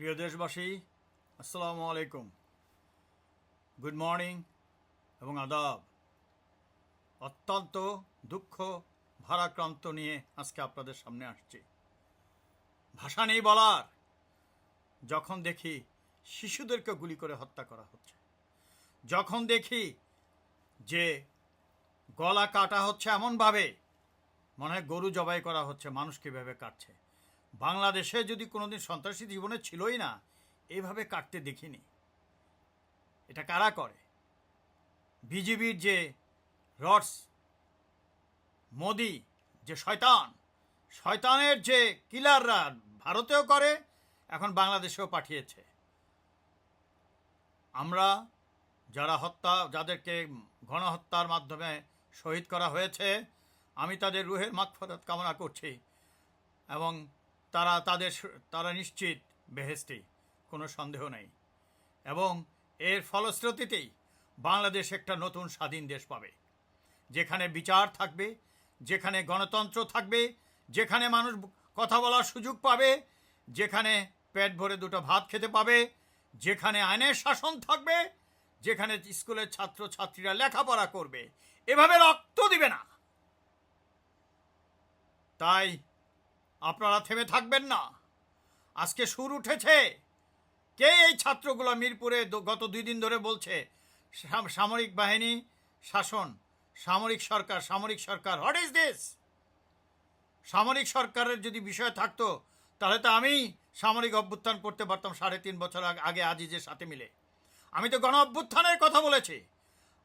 প্রিয় দেশবাসী, আসসালামু আলাইকুম। গুড মর্নিং এবং আদাব। অত্যন্ত দুঃখ, ভারাক্রান্ত নিয়ে আজকে আপনাদের সামনে আসছি। ভাষা নেই বলার। যখন দেখি শিশুদেরকে গুলি করে হত্যা করা হচ্ছে। যখন দেখি যে গলা কাটা হচ্ছে এমনভাবে, মনে হয় গরু জবাই করা হচ্ছে, মানুষ কীভাবে কাটছে। বাংলাদেশে যদি কোনোদিন সন্ত্রাসী জীবনে ছিলই না এইভাবে কাটতে দেখিনি। এটা কারা করে? বিজিবির যে রডস, মোদি, যে শয়তান, শয়তানের যে কিলাররা ভারতেও করে, এখন বাংলাদেশেও পাঠিয়েছে। আমরা যারা হত্যা, যাদেরকে গণহত্যার মাধ্যমে শহীদ করা হয়েছে, আমি তাদের রুহের মাগফরত কামনা করছি এবং তারা তাদের তারা নিশ্চিত বেহেস্টি কোনো সন্দেহ নেই। এবং এর ফলশ্রুতিতেই বাংলাদেশ একটা নতুন স্বাধীন দেশ পাবে, যেখানে বিচার থাকবে, যেখানে গণতন্ত্র থাকবে, যেখানে মানুষ কথা বলার সুযোগ পাবে, যেখানে পেট ভরে দুটো ভাত খেতে পাবে, যেখানে আইনের শাসন থাকবে, যেখানে স্কুলের ছাত্র ছাত্রীরা লেখাপড়া করবে। এভাবে রক্ত দিবে না। তাই আপনারা থেমে থাকবেন না। আজকে সুর উঠেছে। কে এই ছাত্রগুলো মিরপুরে গত দুই দিন ধরে বলছে, সাম- সামরিক বাহিনী, শাসন, সামরিক সরকার সামরিক সরকার হোয়াট ইজ দিস সামরিক সরকারের যদি বিষয় থাকতো, তাহলে তো আমি সামরিক অভ্যুত্থান করতে পারতাম সাড়ে তিন বছর আগ- আজিজের সাথে মিলে। আমি তো গণ অভ্যুত্থানের কথা বলেছি।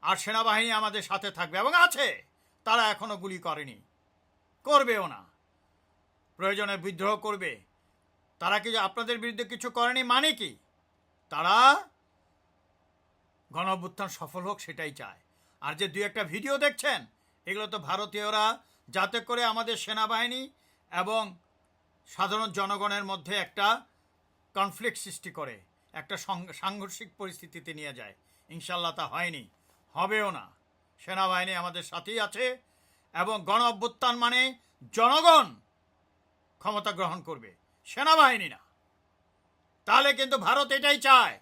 আর সেনাবাহিনী আমাদের সাথে থাকবে এবং আছে। তারা এখনও গুলি করেনি। করবেও না। প্রয়োজনে বিদ্রোহ করবে। তারা কি আপনাদের বিরুদ্ধে কিছু করেনি? মানে কি? তারা গণ সফল হোক সেটাই চায়। আর যে দুই একটা ভিডিও দেখছেন, এগুলো তো ভারতীয়রা যাতে করে আমাদের সেনাবাহিনী এবং সাধারণ জনগণের মধ্যে একটা কনফ্লিক্ট সৃষ্টি করে, একটা সাংঘর্ষিক পরিস্থিতিতে নিয়ে যায়। ইনশাল্লাহ তা হয়নি, হবেও না। সেনাবাহিনী আমাদের সাথেই আছে এবং গণ অভ্যুত্থান মানে জনগণ ক্ষমতা গ্রহণ করবে। সেনাবাহিনী না তাহলে কিন্তু ভারত এটাই চায়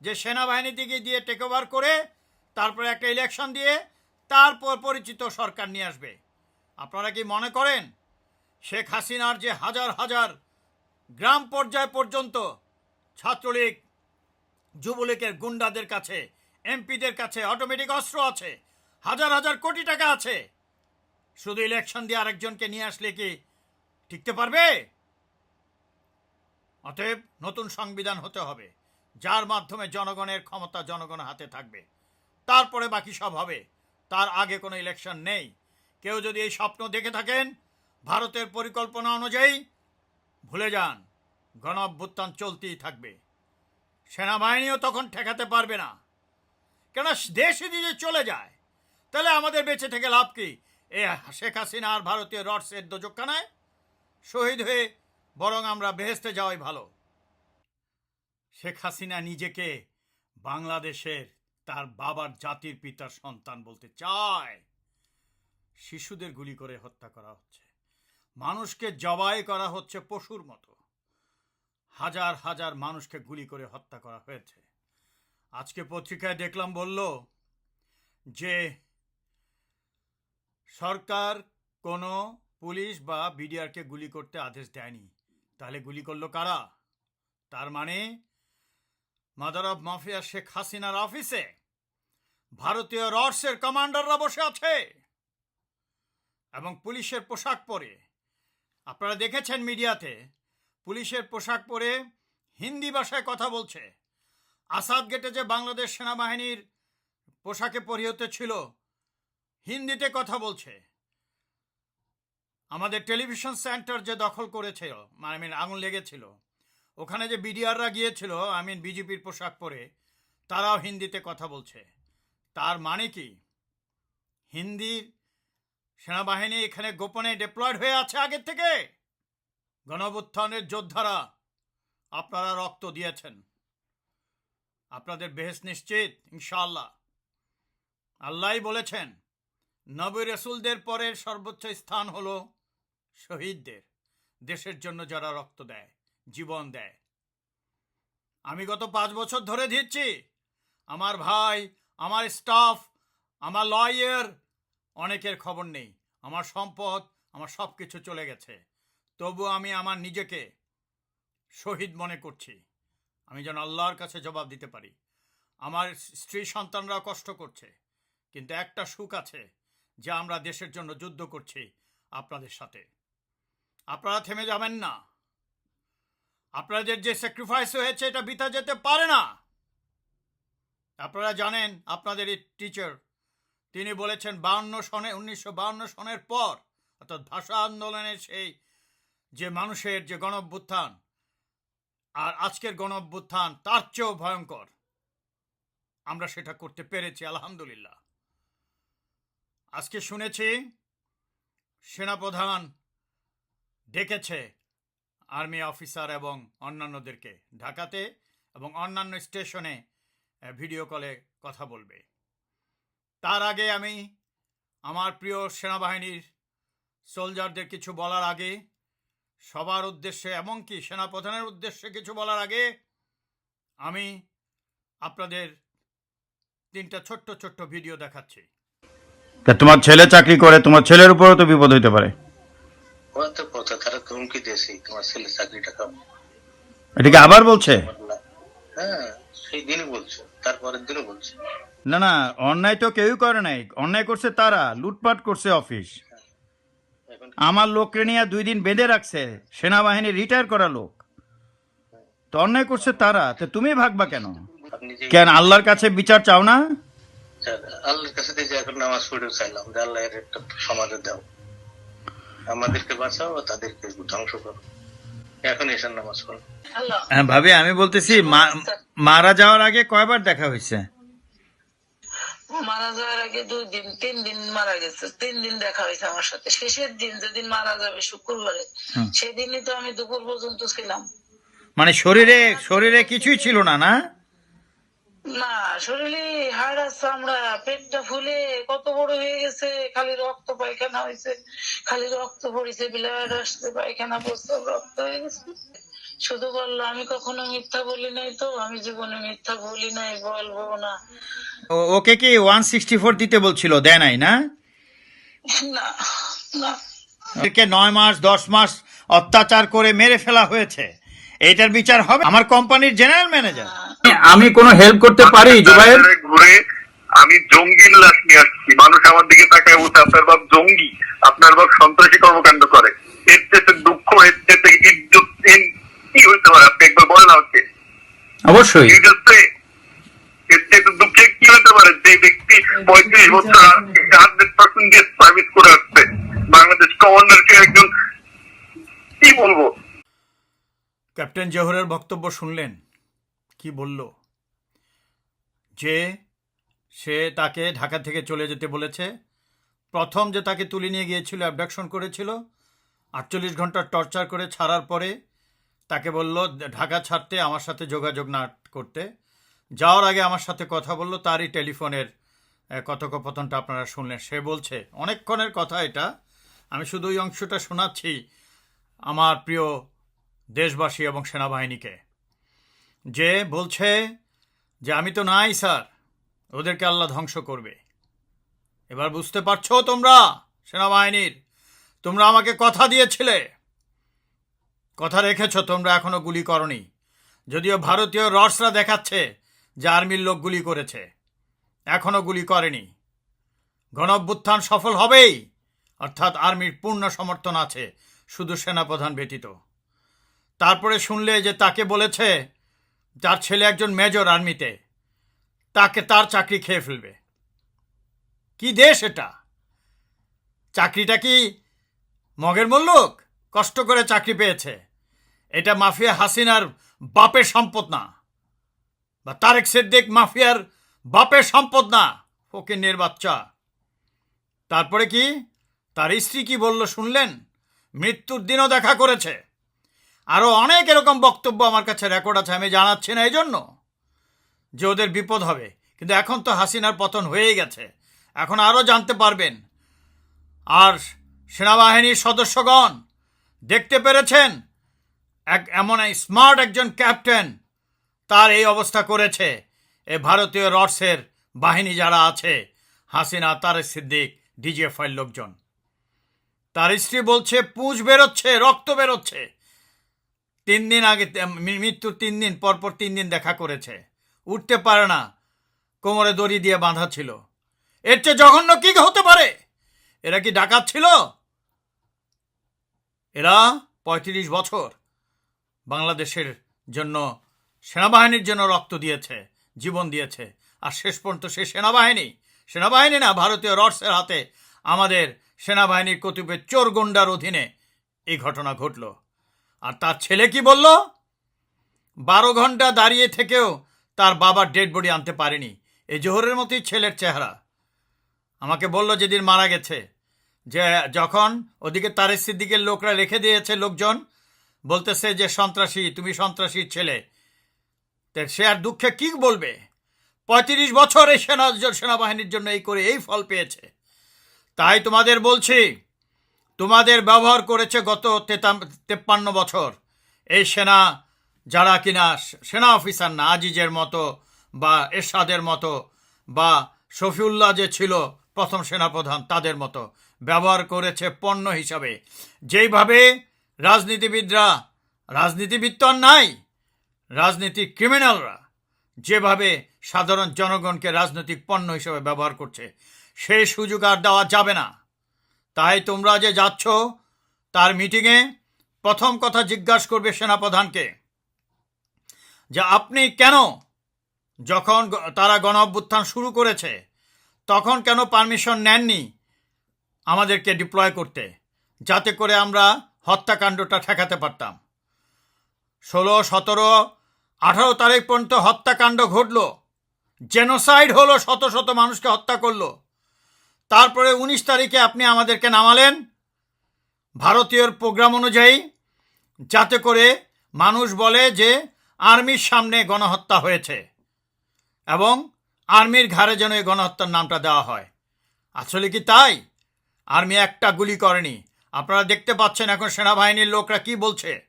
যে সেনাবাহিনী দিকে দিয়ে টেক ওভার করে, তারপরে একটা ইলেকশন দিয়ে তারপর পরিচিত সরকার নিয়ে আসবে। আপনারা কি মনে করেন শেখ হাসিনার যে হাজার হাজার গ্রাম পর্যায় পর্যন্ত ছাত্রলীগ, যুবলীগের গুন্ডাদের কাছে, এমপিদের কাছে অটোমেটিক অস্ত্র আছে, হাজার হাজার কোটি টাকা আছে, শুধু ইলেকশন দিয়ে আরেকজনকে নিয়ে আসলে কি টিকতে পারবে? অতএব নতুন সংবিধান হতে হবে, যার মাধ্যমে জনগণের ক্ষমতা জনগণের হাতে থাকবে। তারপরে বাকি সব হবে। তার আগে কোনো ইলেকশন নেই। কেউ যদি এই স্বপ্ন দেখে থাকেন, ভারতের পরিকল্পনা অনুযায়ী, ভুলে যান, গণ অভ্যুত্থান চলতেই থাকবে। সেনাবাহিনীও তখন ঠেকাতে পারবে না। কেন দেশ যদি চলে যায়, তাহলে আমাদের বেঁচে থেকে লাভ কি? এ শেখ হাসিনা আর ভারতীয় রডসের দোজখানায় শহীদ হয়ে বরং আমরা বেহেস্তে যাওয়াই ভালো। শেখ হাসিনা নিজেকে বাংলাদেশের তার বাবার জাতির পিতার সন্তান বলতে চায়। শিশুদের গুলি করে হত্যা করা হচ্ছে। মানুষকে জবাই করা হচ্ছে পশুর মতো। হাজার হাজার মানুষকে গুলি করে হত্যা করা হয়েছে। আজকে পত্রিকায় দেখলাম বলল যে সরকার কোনো পুলিশ বা বিডিআরকে গুলি করতে আদেশ দেয়নি। তাহলে গুলি করল কারা? তার মানে মাদার অফ মাফিয়া শেখ হাসিনার অফিসে ভারতীয় রডসের কমান্ডাররা বসে আছে এবং পুলিশের পোশাক পরে। আপনারা দেখেছেন মিডিয়াতে, পুলিশের পোশাক পরে হিন্দি ভাষায় কথা বলছে। আসাদ গেটে যে বাংলাদেশ সেনাবাহিনীর পোশাকে পরিহত ছিল, হিন্দিতে কথা বলছে। আমাদের টেলিভিশন সেন্টার যে দখল করেছিল, আই মিন আগুন লেগেছিল, ওখানে যে বিডিআররা গিয়েছিল, আই মিন বিজেপির পোশাক পরে, তারাও হিন্দিতে কথা বলছে। তার মানে কি? হিন্দির সেনাবাহিনী এখানে গোপনে ডিপ্লয়েড হয়ে আছে আগের থেকে? গণবুত্থানের যোদ্ধারা, আপনারা রক্ত দিয়েছেন। আপনাদের বেহেস নিশ্চিত ইনশাল্লাহ আল্লাহই বলেছেন, নবী রসুলদের পরের সর্বোচ্চ স্থান হলো শহীদদের, দেশের জন্য যারা রক্ত দেয়, জীবন দেয়। আমি গত পাঁচ বছর ধরে দিচ্ছি। আমার ভাই, আমার স্টাফ, আমার লয়ার, অনেকের খবর নেই। আমার সম্পদ, আমার সব কিছু চলে গেছে। তবু আমি আমার নিজেকে শহীদ মনে করছি। আমি যেন আল্লাহর কাছে জবাব দিতে পারি। আমার স্ত্রী সন্তানরা কষ্ট করছে। কিন্তু একটা সুখ আছে যে আমরা দেশের জন্য যুদ্ধ করছি আপনাদের সাথে। আপনারা থেমে যাবেন না। আপনাদের যে স্যাক্রিফাইস হয়েছে, এটা বিতা যেতে পারে না। আপনারা জানেন, আপনাদের এই টিচার তিনি বলেছেন বাউন্ন সনে, উনিশশো বাউন্ন সনের পর, অর্থাৎ ভাষা আন্দোলনের সেই যে মানুষের যে গণঅভ্যুত্থান, আর আজকের গণঅভ্যুত্থান, তার চেয়েও ভয়ঙ্কর। আমরা সেটা করতে পেরেছি, আলহামদুলিল্লাহ। আজকে শুনেছি, সেনাপ্রধান ডেকেছে আর্মি অফিসার এবং অন্যান্যদেরকে। ঢাকাতে এবং অন্যান্য স্টেশনে ভিডিও কলে কথা বলবে। তার আগে আমি আমার প্রিয় সেনাবাহিনীর সোলজারদের কিছু বলার আগে, সবার উদ্দেশ্যে এমনকি সেনাপ্রধানের উদ্দেশ্যে কিছু বলার আগে, আমি আপনাদের তিনটা ছোট্ট ছোট্ট ভিডিও দেখাচ্ছি। তোমার ছেলে চাকরি করে, তোমার ছেলের উপরও তো বিপদ হইতে পারে। ওরা কথা তারা তো হুমকি দিয়েছে তোমার ছেলে চাকরিটা আবার বলছে? হ্যাঁ সেই দিনই বলছে তারপরের দিনও বলছে। না না অন্যায় তো কেউই করে নাই। অন্যায় করছে তারা লুটপাট করছে অফিস। আমার লোককে নিয়ে দুই দিন বেঁধে রাখছে সেনাবাহিনী রিটায়ার করা লোক। তো অন্যায় করছে তারা তো তুমি ভাগবা কেন? কেন আল্লাহর কাছে বিচার চাও না? আল্লাহর কাছে নামাজ পড়েও চাইলাম যে আল্লাহ একটা সমাজে দাও। আমাদেরকে বাঁচাও আর তাদেরকে ধ্বংস করো। এখন এসার নামাজ পড়ো। হ্যাঁ ভাবি আমি বলতেছি মারা যাওয়ার আগে কয়বার দেখা হয়েছে? মারা যাওয়ার আগে দুই দিন তিন দিন মারা গেছে। তিন দিন দেখা হয়েছে আমার সাথে। শেষের দিন যেদিন মারা যাবে শুক্রবারে সেদিনই তো আমি দুপুর পর্যন্ত ছিলাম। মানে শরীরে শরীরে কিছুই ছিল না না? না শরীরে হাড় চামড়া পেটটা ফুলে কত বড় হয়ে গেছে খালি রক্ত পায়খানা হয়েছে খালি রক্ত পড়েছে ব্লাড আসছে পায়খানা প্রস্তাব রক্ত হয়ে গেছে। শুধু বলল আমি কখনো মিথ্যা বলি নাই তো আমি জীবনে মিথ্যা বলি নাই বলব না। ওকে কি ওয়ান সিক্সটি ফোর দিতে বলছিল দেয় নাই না? না না। নয় মাস দশ মাস অত্যাচার করে মেরে ফেলা হয়েছে। এটার বিচার হবে? আমার কোম্পানির জেনারেল ম্যানেজার আমি কোনো হেল্প করতে পারি জুবাইর? ঘুরে আমি জঙ্গির লাশ নিয়ে আসছি। মানুষ আমার দিকে তাকায় বলছে আপনার বাপ জঙ্গি আপনার বাপ সন্ত্রাসী কর্মকাণ্ড করে। এর চেয়ে দুঃখ এর চেয়ে কি হইতে পারে? আপনি একবার বলেন আমাকে। অবশ্যই। এর চেয়ে দুঃখে কি হতে পারে? যে ব্যক্তি পঁয়ত্রিশ বছর হান্ড্রেড পার্সেন্ট দিয়ে সার্ভিস করে আসছে বাংলাদেশ কমান্ডারকে একজন কি বলব? ক্যাপ্টেন জোহরের বক্তব্য শুনলেন। কি বলল? যে সে তাকে ঢাকা থেকে চলে যেতে বলেছে। প্রথম যে তাকে তুলে নিয়ে গিয়েছিল অ্যাবডাকশন করেছিল, আটচল্লিশ ঘণ্টা টর্চার করে ছাড়ার পরে তাকে বলল, ঢাকা ছাড়তে আমার সাথে যোগাযোগ না করতে। যাওয়ার আগে আমার সাথে কথা বলল, তারই টেলিফোনের কথোপকথনটা আপনারা শুনলেন। সে বলছে, অনেকক্ষণের কথা এটা। আমি শুধু ওই অংশটা শোনাচ্ছি আমার প্রিয় দেশবাসী এবং সেনাবাহিনীকে। যে বলছে যে আমি তো নাই, স্যার। ওদেরকে আল্লাহ ধ্বংস করবে। এবার বুঝতে পারছ তোমরা, সেনাবাহিনীর? তোমরা আমাকে কথা দিয়েছিলে। কথা রেখেছো, তোমরা এখনও গুলি করনি। যদিও ভারতীয় রসরা দেখাচ্ছে যে আর্মির লোক গুলি করেছে। এখনও গুলি করেনি। গণ অভ্যুত্থান সফল হবেই, অর্থাৎ আর্মির পূর্ণ সমর্থন আছে, শুধু সেনাপ্রধান ব্যতীত। তারপরে শুনলে যে তাকে বলেছে যার ছেলে একজন মেজর আর্মিতে, তাকে তার চাকরি খেয়ে ফেলবে। কি দেশ এটা? চাকরিটা কি মগের মল্লুক? কষ্ট করে চাকরি পেয়েছে। এটা মাফিয়া হাসিনার বাপের সম্পদ না। বা তারেক সিদ্দিক মাফিয়ার বাপের সম্পদ না। ফকিনের বাচ্চা। তারপরে কি? তার স্ত্রী কি বলল শুনলেন? মৃত্যুর দিনও দেখা করেছে। আরও অনেক এরকম বক্তব্য আমার কাছে রেকর্ড আছে, আমি জানাচ্ছি না এই জন্য যে ওদের বিপদ হবে। কিন্তু এখন তো হাসিনার পতন হয়েই গেছে। এখন আরও জানতে পারবেন। আর সেনাবাহিনীর সদস্যগণ, দেখতে পেরেছেন? এক এমন স্মার্ট একজন ক্যাপ্টেন তার এই অবস্থা করেছে। এ ভারতীয় রডসের বাহিনী যারা আছে, হাসিনা তার সিদ্দিক, ডিজিএফআই লোকজন। তার স্ত্রী বলছে, পুঁজ বেরোচ্ছে, রক্ত বেরোচ্ছে। তিন দিন আগে মৃত্যুর তিন দিন, পরপর তিন দিন দেখা করেছে। উঠতে পারে না। কোমরে দড়ি দিয়ে বাঁধা ছিল। এর চেয়ে জঘন্য কি হতে পারে? এরা কি ডাকাত ছিল? এরা পঁয়ত্রিশ বছর বাংলাদেশের জন্য, সেনাবাহিনীর জন্য রক্ত দিয়েছে, জীবন দিয়েছে। আর শেষ পর্যন্ত সে সেনাবাহিনী সেনাবাহিনী না, ভারতীয় রডসের হাতে আমাদের সেনাবাহিনীর কতিপয় চোর গুন্ডার অধীনে এই ঘটনা ঘটল। আর তার ছেলে কি বলল? বারো ঘণ্টা দাঁড়িয়ে থেকেও তার বাবার ডেড বডি আনতে পারেনি। এই জোহরের মতোই ছেলের চেহারা। আমাকে বলল যেদিন মারা গেছে। যে যখন ওদিকে তারেক সিদ্দিকের লোকরা রেখে দিয়েছে লোকজন, বলতেছে যে, সন্ত্রাসী, তুমি সন্ত্রাসীর ছেলে। তা সে আর দুঃখে কি বলবে? পঁয়ত্রিশ বছর এই সেনা, সেনাবাহিনীর জন্য এই করে এই ফল পেয়েছে। তাই তোমাদের বলছি তোমাদের ব্যবহার করেছে গত তেপ্পান্ন বছর। এই সেনা যারা কিনা সেনা অফিসার না, আজিজের মতো বা এরশাদের মতো বা শফিউল্লাহ যে ছিল প্রথম সেনাপ্রধান, তাদের মতো ব্যবহার করেছে পণ্য হিসাবে। যেইভাবে রাজনীতিবিদরা, রাজনীতিবিদ তো আর নাই রাজনীতিক ক্রিমিনালরা যেভাবে সাধারণ জনগণকে রাজনৈতিক পণ্য হিসেবে ব্যবহার করছে, সেই সুযোগ আর দেওয়া যাবে না। তাই তোমরা যে যাচ্ছ তার মিটিংয়ে প্রথম কথা জিজ্ঞাসা করবে সেনাপ্রধানকে যে আপনি কেন যখন তারা গণ অভ্যুত্থান শুরু করেছে, তখন কেন পারমিশন নেননি আমাদেরকে ডিপ্লয় করতে, যাতে করে আমরা হত্যাকাণ্ডটা ঠেকাতে পারতাম? ষোলো, সতেরো, আঠারো তারিখ পর্যন্ত হত্যাকাণ্ড ঘটল, জেনোসাইড হলো শত শত মানুষকে হত্যা করল। তারপরে উনিশ তারিখে আপনি আমাদেরকে নামালেন। ভারতীয়র প্রোগ্রাম অনুযায়ী, যাতে করে মানুষ বলে যে আর্মির সামনে গণহত্যা হয়েছে এবং আর্মির ঘাড়ে যেন এই গণহত্যার নামটা দেওয়া হয়। আসলে কি তাই? আর্মি একটা গুলি করেনি। আপনারা দেখতে পাচ্ছেন এখন সেনাবাহিনীর লোকরা কি বলছে?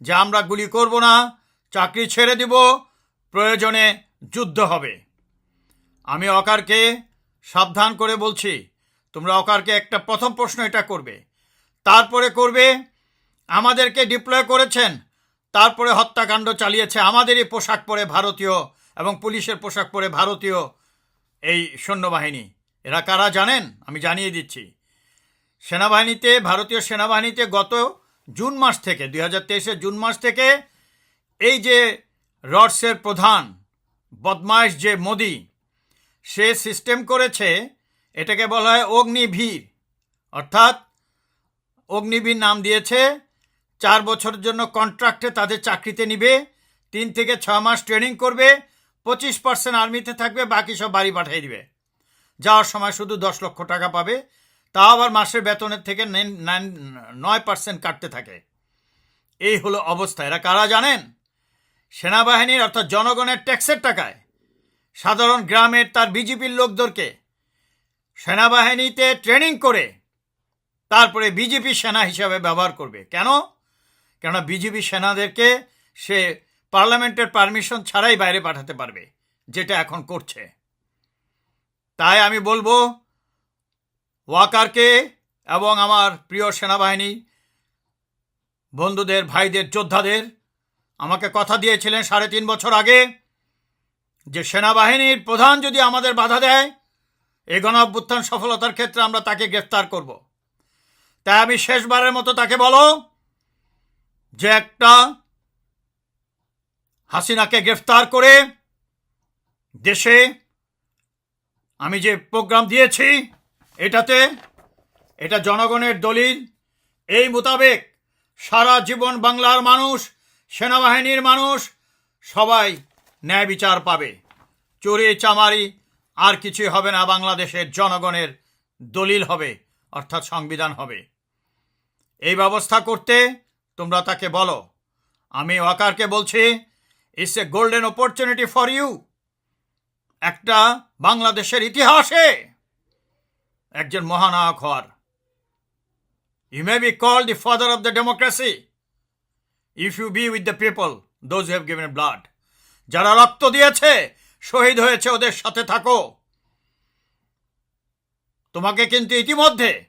যে আমরা গুলি করব না, চাকরি ছেড়ে দিব, প্রয়োজনে যুদ্ধ হবে। আমি অকারকে সাবধান করে বলছি, তোমরা অকারকে একটা প্রথম প্রশ্ন এটা করবে। তারপরে করবে, আমাদেরকে ডিপ্লয় করেছেন, তারপরে হত্যাকাণ্ড চালিয়েছে আমাদেরই পোশাক পরে ভারতীয় এবং পুলিশের পোশাক পরে ভারতীয় এই সৈন্যবাহিনী। এরা কারা জানেন? আমি জানিয়ে দিচ্ছি। সেনাবাহিনীতে, ভারতীয় সেনাবাহিনীতে গত জুন মাস থেকে, দুই হাজার জুন মাস থেকে এই যে রডসের প্রধান বদমাইশ যে মোদি সে সিস্টেম করেছে, এটাকে বলা হয় অগ্নিভীর। অর্থাৎ অগ্নিবীর নাম দিয়েছে, চার বছরের জন্য কন্ট্রাক্টে তাদের চাকরিতে নিবে, তিন থেকে ছ মাস ট্রেনিং করবে, পঁচিশ পার্সেন্ট আর্মিতে থাকবে, বাকি সব বাড়ি পাঠিয়ে দিবে। যাওয়ার সময় শুধু দশ লক্ষ টাকা পাবে, তাও আবার মাসের বেতনের থেকে নয় পার্সেন্ট কাটতে থাকে। এই হলো অবস্থা। এরা কারা জানেন? সেনাবাহিনীর, অর্থাৎ জনগণের ট্যাক্সের টাকায়। সাধারণ গ্রামের তার বিজেপির লোকদেরকে সেনাবাহিনীতে ট্রেনিং করে তারপরে বিজেপি সেনা হিসাবে ব্যবহার করবে। কেন? কেননা বিজেপি সেনাদেরকে সে পার্লামেন্টের পারমিশন ছাড়াই বাইরে পাঠাতে পারবে, যেটা এখন করছে। তাই আমি বলব, ওয়াকারকে এবং আমার প্রিয় সেনাবাহিনী, বন্ধুদের, ভাইদের, যোদ্ধাদের, আমাকে কথা দিয়েছিলেন সাড়ে তিন বছর আগে যে সেনাবাহিনীর প্রধান যদি আমাদের বাধা দেয় এই গণ অভ্যুত্থান সফলতার ক্ষেত্রে আমরা তাকে গ্রেফতার করব। তাই আমি শেষবারের মতো তাকে বলো যে একটা হাসিনাকে গ্রেফতার করে দেশে আমি যে প্রোগ্রাম দিয়েছি, এটাতে এটা জনগণের দলিল। এই মোতাবেক সারা জীবন বাংলার মানুষ, সেনাবাহিনীর মানুষ, সবাই ন্যায় বিচার পাবে। চুরি চামারি, আর কিছুই হবে না, বাংলাদেশের জনগণের দলিল হবে, অর্থাৎ সংবিধান হবে। এই ব্যবস্থা করতে তোমরা তাকে বলো। আমি ওয়াকারকে বলছি it's a golden opportunity for you একটা বাংলাদেশের ইতিহাসে একজন মহানায়ক হওয়ার you may be call the father of the democracy if you be with the people those have given blood যারা রক্ত দিয়েছে, শহীদ হয়েছে, ওদের সাথে থাকো। তোমাকে কিন্তু ইতিমধ্যে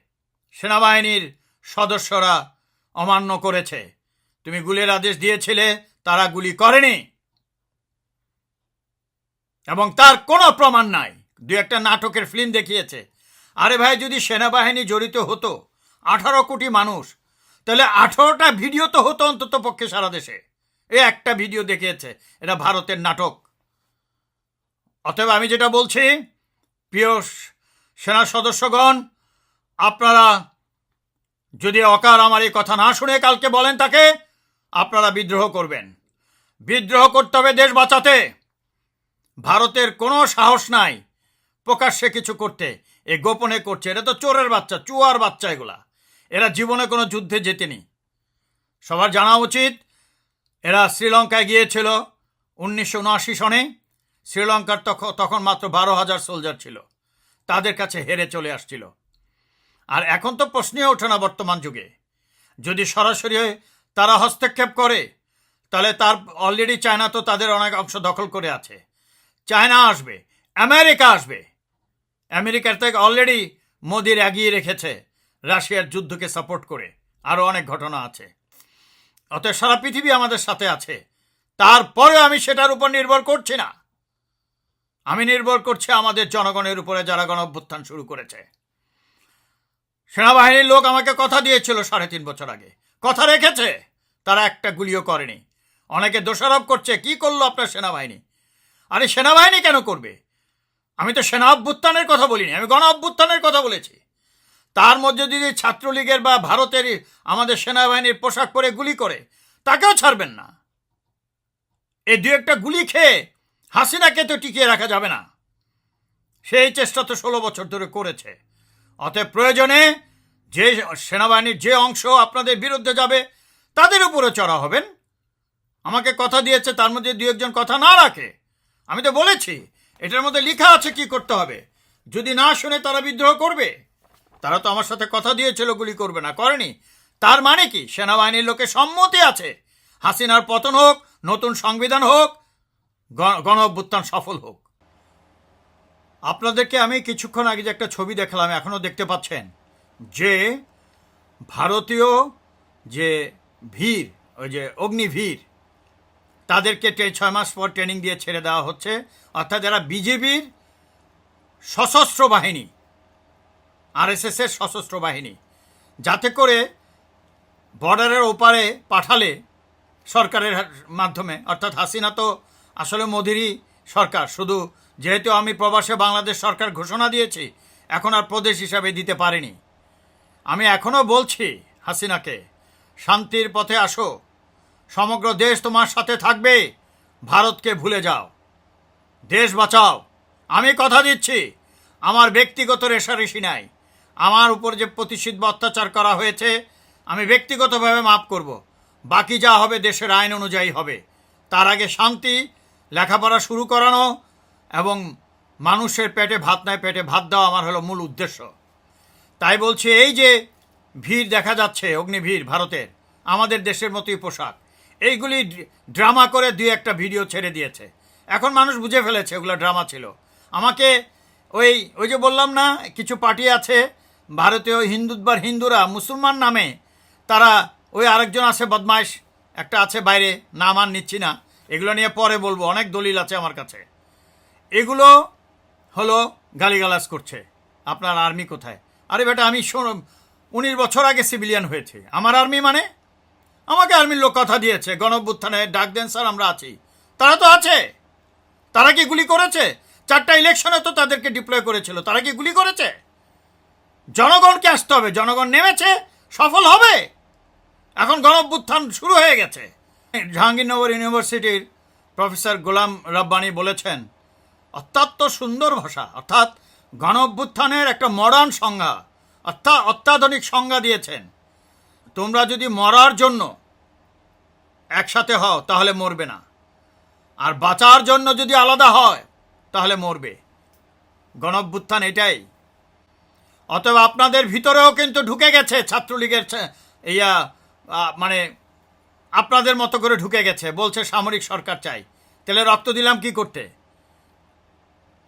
সেনাবাহিনীর সদস্যরা অমান্য করেছে। তুমি গুলির আদেশ দিয়েছিলে, তারা গুলি করেনি। এবং তার কোনো প্রমাণ নাই। দু একটা নাটকের ফিল্ম দেখিয়েছে। আরে ভাই, যদি সেনাবাহিনী জড়িত হতো, আঠারো কোটি মানুষ, তাহলে আঠারোটা ভিডিও তো হতো অন্তত পক্ষে সারা দেশে। এ একটা ভিডিও দেখিয়েছে, এটা ভারতের নাটক। অতএব আমি যেটা বলছি, প্রিয় সেনা সদস্যগণ, আপনারা যদি অকার আমার এই কথা না শুনে কালকে বলেন তাকে, আপনারা বিদ্রোহ করবেন। বিদ্রোহ করতে হবে দেশ বাঁচাতে। ভারতের কোনো সাহস নাই প্রকাশ্যে কিছু করতে, এ গোপনে করছে। এটা তো চোরের বাচ্চা, চুয়ার বাচ্চা এগুলা। এরা জীবনে কোনো যুদ্ধে জেতেনি। সবার জানা উচিত এরা শ্রীলঙ্কায় গিয়েছিল উনিশশো উনআশি সনে। শ্রীলঙ্কার তখন তখন মাত্র বারো হাজার সোলজার ছিল। তাদের কাছে হেরে চলে আসছিল। আর এখন তো প্রশ্নই ওঠে না বর্তমান যুগে। যদি সরাসরি তারা হস্তক্ষেপ করে, তাহলে তার অলরেডি চায়না তো তাদের অনেক অংশ দখল করে আছে। চায়না আসবে, আমেরিকা আসবে। আমেরিকার থেকে অলরেডি মোদির এগিয়ে রেখেছে, রাশিয়ার যুদ্ধকে সাপোর্ট করে। আরও অনেক ঘটনা আছে। অতএব সারা পৃথিবী আমাদের সাথে আছে। তারপরে আমি সেটার উপর নির্ভর করছি না। আমি নির্ভর করছি আমাদের জনগণের উপরে যারা গণ অভ্যুত্থান শুরু করেছে। সেনাবাহিনীর লোক আমাকে কথা দিয়েছিল সাড়ে তিন বছর আগে। কথা রেখেছে, তারা একটা গুলিও করেনি। অনেকে দোষারোপ করছে, কি করল আপনার সেনাবাহিনী? আরে সেনাবাহিনী কেন করবে? আমি তো সেনা অভ্যুত্থানের কথা বলিনি, আমি গণ অভ্যুত্থানের কথা বলেছি। তার মধ্যে যদি ছাত্রলীগের বা ভারতের আমাদের সেনাবাহিনীর পোশাক পরে গুলি করে, তাকেও ছাড়বেন না। এই দু একটা গুলি খেয়ে হাসিনাকে তো টিকিয়ে রাখা যাবে না। সেই চেষ্টা তো ষোলো বছর ধরে করেছে। অতএব প্রয়োজনে যে সেনাবাহিনীর যে অংশ আপনাদের বিরুদ্ধে যাবে, তাদের উপরে চড়া হবেন। আমাকে কথা দিয়েছে, তার মধ্যে দু একজন কথা না রাখে। আমি তো বলেছি, এটার মধ্যে লেখা আছে কি করতে হবে। যদি না শুনে তারা বিদ্রোহ করবে তারা তো আমার সাথে কথা দিয়েছিল, গুলি করবে না। করেনি। তার মানে কি? সেনাবাহিনীর লোকে সম্মতি আছে। হাসিনার পতন হোক, নতুন সংবিধান হোক, গণ- অভ্যুত্থান সফল হোক। আপনাদেরকে আমি কিছুক্ষণ আগে যে একটা ছবি দেখালাম, এখনও দেখতে পাচ্ছেন। যে ভারতীয় যে ভীর, ওই যে অগ্নিভীর, তাদেরকে ছয় মাস পর ট্রেনিং দিয়ে ছেড়ে দেওয়া হচ্ছে। অর্থাৎ যারা বিজেপির সশস্ত্র বাহিনী আরএসএসের সশস্ত্র বাহিনী, যাতে করে বর্ডারের ওপারে পাঠালে সরকারের মাধ্যমে। অর্থাৎ হাসিনা তো আসলে মোদিরই সরকার। শুধু যেহেতু আমি প্রবাসে বাংলাদেশ সরকার ঘোষণা দিয়েছি, এখন আর প্রদেশ হিসাবে দিতে পারিনি। আমি এখনও বলছি হাসিনাকে, শান্তির পথে আসো। সমগ্র দেশ তোমার সাথে থাকবে। ভারতকে ভুলে যাও। দেশ বাঁচাও। আমি কথা দিচ্ছি, আমার ব্যক্তিগত রেশারেশি নাই। আমার উপর যে প্রতিষ্ঠিত অত্যাচার করা হয়েছে, আমি ব্যক্তিগতভাবে মাফ করব। বাকি যা হবে দেশের আইন অনুযায়ী হবে। তার আগে শান্তি, লেখাপড়া শুরু করানো এবং মানুষের পেটে ভাত নাই, পেটে ভাত দেওয়া আমার হলো মূল উদ্দেশ্য। তাই বলছি, এই যে ভিড় দেখা যাচ্ছে, অগ্নিভীর ভারতের, আমাদের দেশের মতোই পোশাক, এইগুলি ড্রামা করে দুই একটা ভিডিও ছেড়ে দিয়েছে। এখন মানুষ বুঝে ফেলেছে, ওগুলো ড্রামা ছিল। আমাকে ওই ওই যে বললাম না, কিছু পার্টি আছে ভারতীয় হিন্দুবার হিন্দুরা মুসলমান নামে, তারা ওই আরেকজন আছে বদমাইশ, একটা আছে বাইরে, নাম আর নিচ্ছি না। এগুলো নিয়ে পরে বলব, অনেক দলিল আছে আমার কাছে। এগুলো হলো গালিগালাজ করছে, আপনার আর্মি কোথায়? আরে বেটা, আমি উনিশ বছর আগে সিভিলিয়ান হয়েছে। আমার আর্মি মানে? আমাকে আর্মির লোক কথা দিয়েছে গণভ্যুত্থানে ডাক দেন স্যার, আমরা আছি। তারা তো আছে। তারা কি গুলি করেছে? চারটা ইলেকশনে তো তাদেরকে ডিপ্লয় করেছিল, তারা কি গুলি করেছে? জনগণকে আসতে হবে। জনগণ নেমেছে, সফল হবে। এখন গণভ্যুত্থান শুরু হয়ে গেছে। জাহাঙ্গীরনগর ইউনিভার্সিটির প্রফেসর গোলাম রব্বানি বলেছেন, অত্যন্ত সুন্দর ভাষা। অর্থাৎ গণ অভ্যুত্থানের একটা মডার্ন সংজ্ঞা অর্থাৎ অত্যাধুনিক সংজ্ঞা দিয়েছেন। তোমরা যদি মরার জন্য একসাথে হও, তাহলে মরবে না। আর বাঁচার জন্য যদি আলাদা হয়, তাহলে মরবে। গণ অভ্যুত্থান এটাই। অতএব আপনাদের ভিতরেও কিন্তু ঢুকে গেছে ছাত্রলীগের ইয়া মানে আপনাদের মতো করে ঢুকে গেছে, বলছে সামরিক সরকার চাই। তাহলে রক্ত দিলাম কি করতে?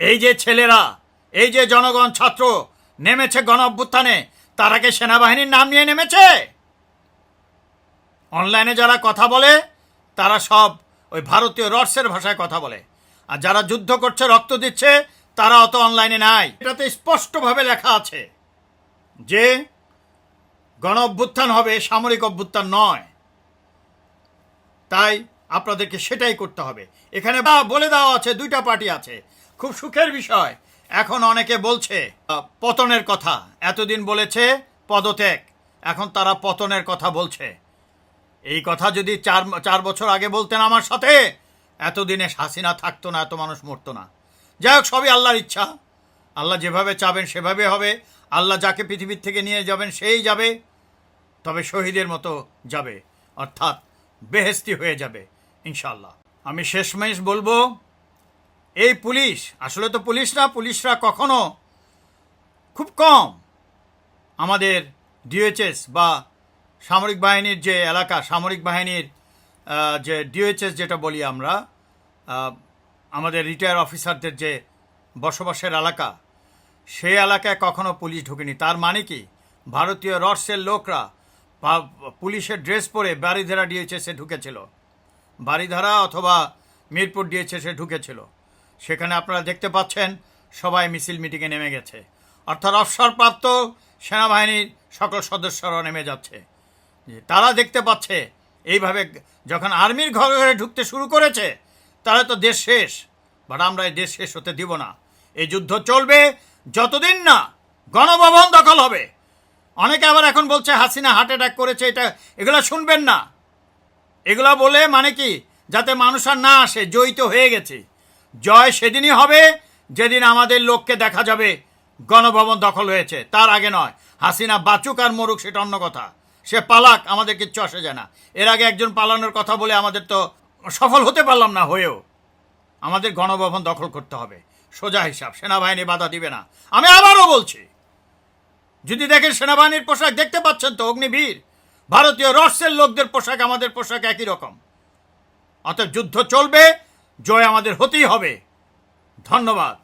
এই যে ছেলেরা, এই যে জনগণ ছাত্র নেমেছে গণ অভ্যুত্থানে তারা কি সেনাবাহিনীর নাম নিয়ে নেমেছে? অনলাইনে যারা কথা বলে, তারা সব ওই ভারতীয় রডসের ভাষায় কথা বলে। আর যারা যুদ্ধ করছে, রক্ত দিচ্ছে তারা অত অনলাইনে নাই। এটাতে স্পষ্টভাবে লেখা আছে যে গণ অভ্যুত্থান হবে সামরিক অভ্যুত্থান নয়। তাই আপনাদেরকে সেটাই করতে হবে। এখানে বলে দেওয়া আছে, দুইটা পার্টি আছে। খুব সুখের বিষয়, এখন অনেকে বলছে পতনের কথা। এতদিন বলেছে, পদত্যাগ। এখন তারা পতনের কথা বলছে। এই কথা যদি চার চার বছর আগে বলতেন আমার সাথে, এতদিনে হাসিনা থাকতো না, এত মানুষ মরতো না। যাই হোক, সবই আল্লাহর ইচ্ছা। আল্লাহ যেভাবে চাবেন সেভাবে হবে। আল্লাহ যাকে পৃথিবীর থেকে নিয়ে যাবেন সেই যাবে, তবে শহীদের মতো যাবে, অর্থাৎ বেহেস্তি হয়ে যাবে ইনশাল্লাহ আমি শেষমেশ বলব, এই পুলিশ, আসলে তো পুলিশ না, পুলিশরা কখনো খুব কম আমাদের ডিওএইচএস বা সামরিক বাহিনীর যে এলাকা, সামরিক বাহিনীর যে ডিওএইচএস যেটা বলি আমরা আমাদের রিটায়ার অফিসারদের যে বসবাসের এলাকা, সেই এলাকায় কখনো পুলিশ ঢুকেনি। তার মানে কি? ভারতীয় রডসের লোকরা পুলিশের ড্রেস পরে বাড়িধারা ডিএইচএসে ঢুকেছিল। বাড়িধারা অথবা মিরপুর ডিএইচএসে ঢুকেছিল। সেখানে আপনারা দেখতে পাচ্ছেন, সবাই মিছিল মিটিংয়ে নেমে গেছে। অর্থাৎ অবসরপ্রাপ্ত সেনাবাহিনীর সকল সদস্যরা নেমে যাচ্ছে। তারা দেখতে পাচ্ছে, এইভাবে যখন আর্মির ঘরে ঘরে ঢুকতে শুরু করেছে তাহলে তো দেশ শেষ। বাট আমরা এই দেশ শেষ হতে দিব না। এই যুদ্ধ চলবে যতদিন না গণভবন দখল হবে। অনেকে আবার এখন বলছে, হাসিনা হার্ট অ্যাটাক করেছে, এটা এগুলো শুনবেন না। এগুলো বলে মানে কি? যাতে মানুষ আর না আসে, জয়িত হয়ে গেছে। জয় সেদিনই হবে, যেদিন আমাদের লোককে দেখা যাবে গণভবন দখল হয়েছে। তার আগে নয়। হাসিনা বাচুক আর মরুক, সেটা অন্য কথা। সে পালাক, আমাদের কিচ্ছু আসে যায় না। এর আগে একজন পালানোর কথা বলে আমাদের তো সফল হতে পারলাম না হয়েও আমাদের গণভবন দখল করতে হবে। সোজা হিসাব, সেনাবাহিনী বাধা দিবে না। আমি আবারও বলছি, যদি দেখেন সেনাবাহিনীর পোশাক দেখতে পাচ্ছেন তো, অগ্নিবীর, ভারতীয় রসের লোকদের পোশাক আমাদের পোশাক একই রকম। অতএব যুদ্ধ চলবে, জয় আমাদের হতেই হবে। ধন্যবাদ।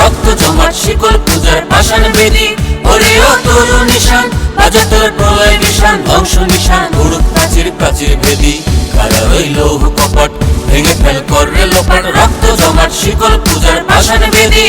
রক্ত শিকল পূজার বেদি। ওরে ও নিশান বাজা নিশান, ধ্বংস নিশান উড়ুক প্রাচীর প্রাচীর ভেদি। কারা লৌহ কপট, ভেঙে ফেল করে লোপাট, রক্ত জমাট, শিকল পূজার পাশার বেদি।